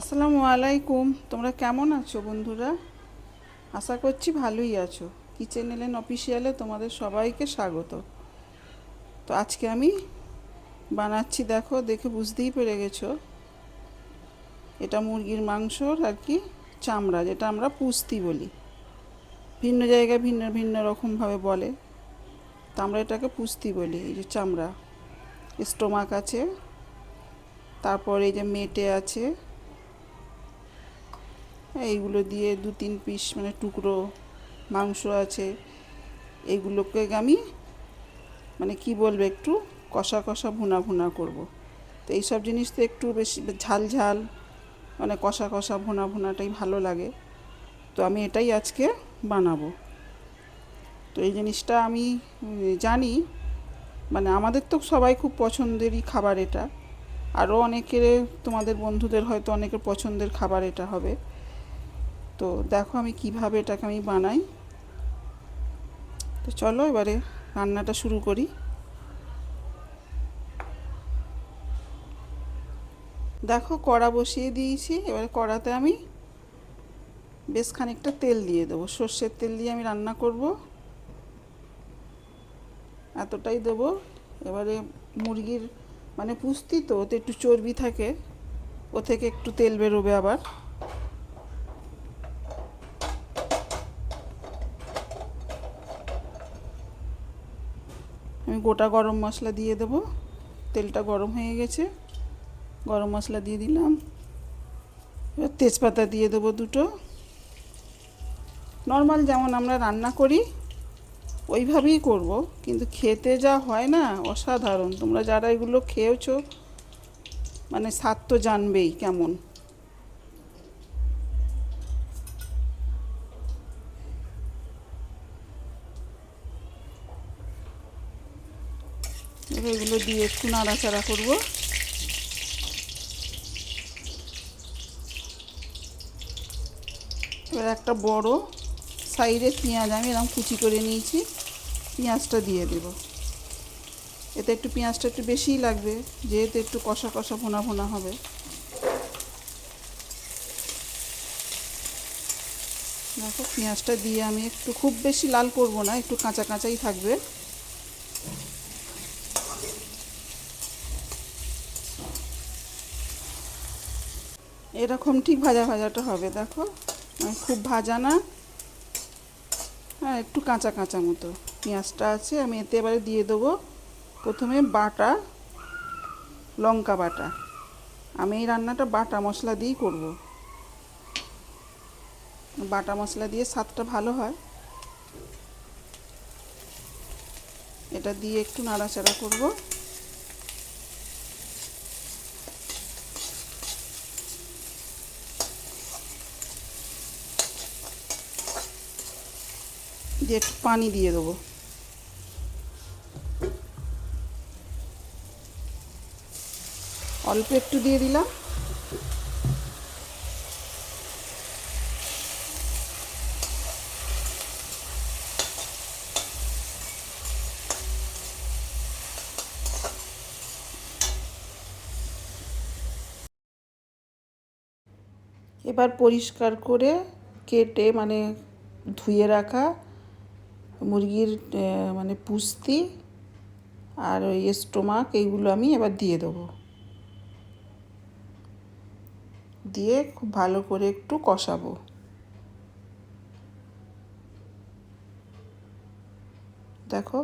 আসসালামু আলাইকুম। তোমরা কেমন আছো বন্ধুরা? আশা করছি ভালোই আছো। কিচেন এলেন অফিসিয়ালে তোমাদের সবাইকে স্বাগত। তো আজকে আমি বানাচ্ছি, দেখো, দেখে বুঝতেই পেরে গেছো। এটা মুরগির মাংসর আর কি চামড়া, যেটা আমরা পুস্তি বলি। ভিন্ন জায়গায় ভিন্ন ভিন্ন রকমভাবে বলে। তো আমরা এটাকে পুস্তি বলি, এই যে চামড়া। স্টোমাক আছে, তারপর এই যে মেটে আছে এইগুলো দিয়ে দু তিন পিস মানে টুকরো মাংস আছে। এইগুলোকে আমি মানে কি বলব একটু কষা কষা ভুনা ভুনা করব। তো এইসব জিনিস তো একটু বেশি ঝাল ঝাল মানে কষা কষা ভুনা ভুনাটাই ভালো লাগে। তো আমি এটাই আজকে বানাবো। তো এই জিনিসটা আমি জানি মানে আমাদের তো সবাই খুব পছন্দেরই খাবার এটা। আরও অনেকের তোমাদের বন্ধুদের হয়তো অনেকের পছন্দের খাবার এটা হবে। তো দেখো আমি কীভাবে এটাকে আমি বানাই। তো চলো এবারে রান্নাটা শুরু করি। দেখো কড়া বসিয়ে দিয়েছি, এবারে কড়াতে আমি বেশ খানিকটা তেল দিয়ে দেবো। সর্ষের তেল দিয়ে আমি রান্না করব। এতটাই দেবো। এবারে মুরগির মানে পুষতি তো, ওতে একটু চর্বি থাকে, ও থেকে একটু তেল বেরোবে আবার। আমি গোটা গরম মশলা দিয়ে দেবো। তেলটা গরম হয়ে গেছে। গরম মশলা দিয়ে দিলাম। এবার তেজপাতা দিয়ে দেবো দুটো। নর্মাল যেমন আমরা রান্না করি, ওইভাবেই করব। কিন্তু খেতে যা হয় না, অসাধারণ। তোমরা যারা এগুলো খেয়েছো মানে স্বাদ তো জানবেই কেমন। এগুলো দিয়ে একটু নাড়াচাড়া করব। এবার একটা বড় সাইডে পেঁয়াজ আমি এরকম কুচি করে নিয়েছি, পেঁয়াজটা দিয়ে দেব। এতে একটু পেঁয়াজটা একটু বেশিই লাগবে, যেহেতু একটু কষা কষা ভোনা ভোনা হবে। দেখো, পেঁয়াজটা দিয়ে আমি একটু খুব বেশি লাল করব না, একটু কাঁচা কাঁচাই থাকবে। এরকম ঠিক ভাজা ভাজাটা হবে, দেখো। মানে খুব ভাজা না। হ্যাঁ একটু কাঁচা কাঁচা মতো। পেঁয়াজটা আছে, আমি এতে এবারে দিয়ে দেবো। প্রথমে বাটা, লঙ্কা বাটা। আমি এই রান্নাটা বাটা মশলা দিয়েই করব। বাটা মশলা দিয়ে স্বাদটা ভালো হয়। এটা দিয়ে একটু নাড়াচাড়া করব। দিয়ে একটু পানি দিয়ে দেবো। অল্প একটু দিয়ে দিলাম। এবার পরিষ্কার করে কেটে মানে ধুয়ে রাখা মুরগির মানে পুস্তি আর ওই স্টোমাক এইগুলো আমি এবার দিয়ে দেবো। দিয়ে খুব ভালো করে একটু কষাবো। দেখো।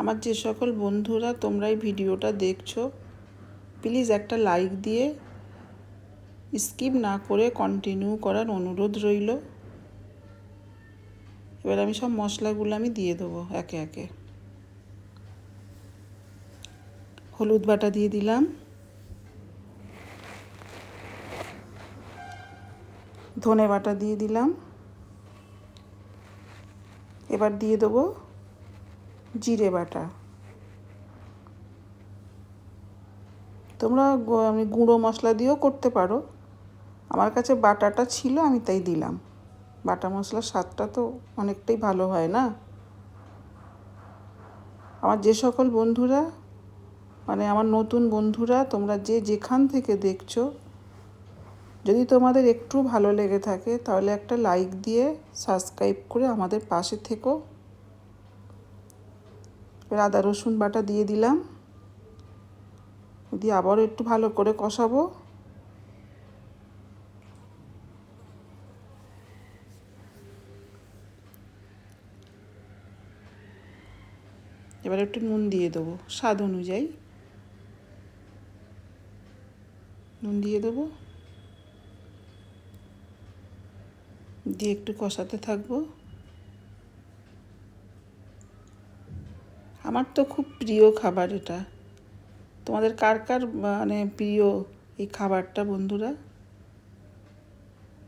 আমার যে সকল বন্ধুরা তোমরা এই ভিডিওটা দেখছ, প্লিজ একটা লাইক দিয়ে স্কিপ না করে কন্টিনিউ করার অনুরোধ রইল। এবার আমি সব মশলাগুলো আমি দিয়ে দেবো একে একে। হলুদ বাটা দিয়ে দিলাম। ধনে বাটা দিয়ে দিলাম। এবার দিয়ে দেবো জিরে বাটা। তোমরা আমি গুঁড়ো মশলা দিয়েও করতে পারো। আমার কাছে বাটাটা ছিল, আমি তাই দিলাম। বাটা মশলার স্বাদটা তো অনেকটাই ভালো হয় না? আমার যে সকল বন্ধুরা মানে আমার নতুন বন্ধুরা, তোমরা যে যেখান থেকে দেখছ, যদি তোমাদের একটু ভালো লেগে থাকে, তাহলে একটা লাইক দিয়ে সাবস্ক্রাইব করে আমাদের পাশে থেকো। আদা রসুন বাটা দিয়ে দিলাম। দিয়ে আবারও একটু ভালো করে কষাবো। এবার একটু নুন দিয়ে দেবো, স্বাদ অনুযায়ী। নুন দিয়ে দেবো। দিয়ে একটু কষাতে থাকব। আমার তো খুব প্রিয় খাবার এটা। তোমাদের কার কার মানে প্রিয় এই খাবারটা বন্ধুরা?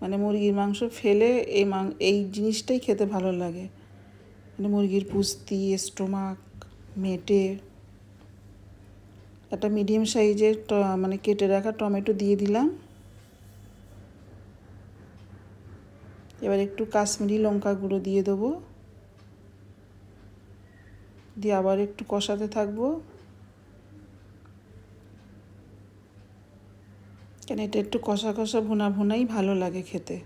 মানে মুরগির মাংস ফেলে এই মাং, এই জিনিসটাই খেতে ভালো লাগে। মানে মুরগির পুস্তি স্টোমাক মেটে একটা মিডিয়াম সাইজের মানে কেটে রাখা টমেটো দিয়ে দিলাম। এবার একটু কাশ্মীরি লঙ্কা গুঁড়ো দিয়ে দেবো। দিয়ে আবার একটু কষাতে থাকব। কেন এটা একটু কষা কষা ভুনা ভুনাই ভালো লাগে খেতে।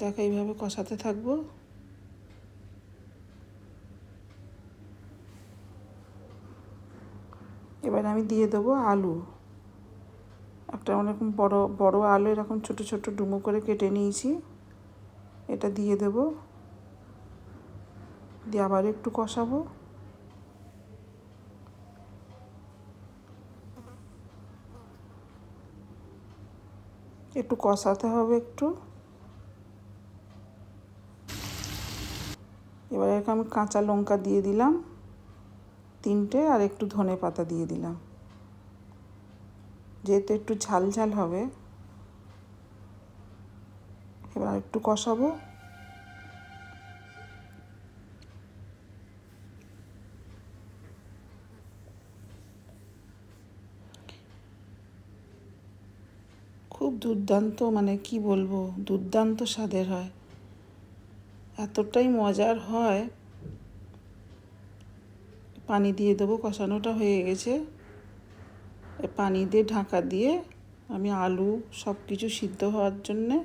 দেখো এইভাবে কষাতে থাকব। এবার আমি দিয়ে দেবো আলু। একটা অনেকম বড় বড় আলু এরকম ছোট ছোট ডুমো করে কেটে নিয়েছি। এটা দিয়ে দেব। দিয়ে আবার একটু কষাবো। একটু কষাতে হবে একটু। এবারে আমি কাঁচা লঙ্কা দিয়ে দিলাম, তিনটে আর একটু ধনে পাতা দিয়ে দিলাম। যেহেতু একটু ঝাল ঝাল হবে, এবার একটু কষাবো। খুব দুর্দান্ত মানে কি বলব, দুর্দান্ত স্বাদের হয়। এতটাই মজার হয়। পানি দিয়ে দেবো, কষানোটা হয়ে গেছে। পানি দিয়ে ঢাকা দিয়ে আমি আলু সব কিছু সিদ্ধ হওয়ার জন্যে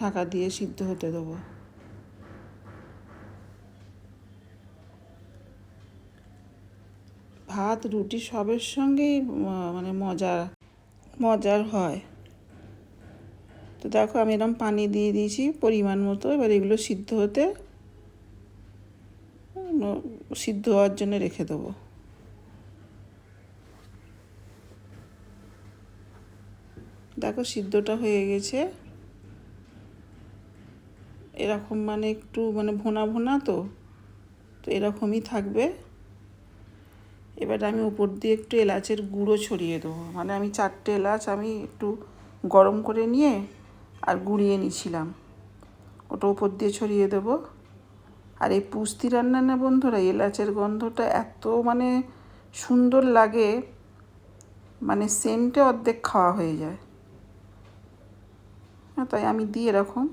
ঢাকা দিয়ে সিদ্ধ হতে দেবো। ভাত, রুটি সবের সঙ্গেই মানে মজা, মজার হয়। তো দেখো আমি এরকম পানি দিয়ে দিয়েছি পরিমাণ মতো, এবার এগুলো সিদ্ধ হতে সিদ্ধ হওয়ার জন্য রেখে দেবো। দেখো সিদ্ধটা হয়ে গেছে। এরকম মানে একটু মানে ভোনা ভোনা তো তো এরকমই থাকবে। এবার আমি উপর দিয়ে একটু এলাচের গুঁড়ো ছড়িয়ে দেবো। মানে আমি চারটে এলাচ আমি একটু গরম করে নিয়ে গুঁড়িয়ে নিয়েছিলাম ওটা উপর দিয়ে ছড়িয়ে দেবো। আর এই পুস্তি রান্না না বন্ধুরা, এলাচের গন্ধটা এত মানে সুন্দর লাগে মানে সেন্টে অর্ধেক খাওয়া হয়ে যায়। হ্যাঁ তাই আমি দিয়ে এরকম,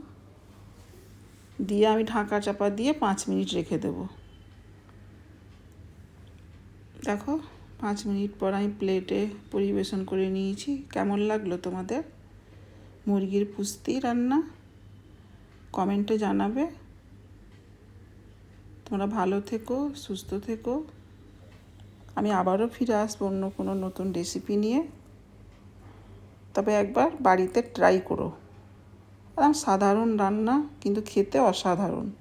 দিয়ে আমি ঢাকা চাপা দিয়ে পাঁচ মিনিট রেখে দেবো। দেখো, পাঁচ মিনিট পর আমি প্লেটে পরিবেশন করে নিয়েছি। কেমন লাগল তোমাদের? মুরগির পুস্তি রান্না কমেন্টে জানাবে। তোমরা ভালো থেকো, সুস্থ থেকো। আমি আবারও ফিরে আসব অন্য কোনো নতুন রেসিপি নিয়ে। তবে একবার বাড়িতে ট্রাই করো। সাধারণ রান্না, কিন্তু খেতে অসাধারণ।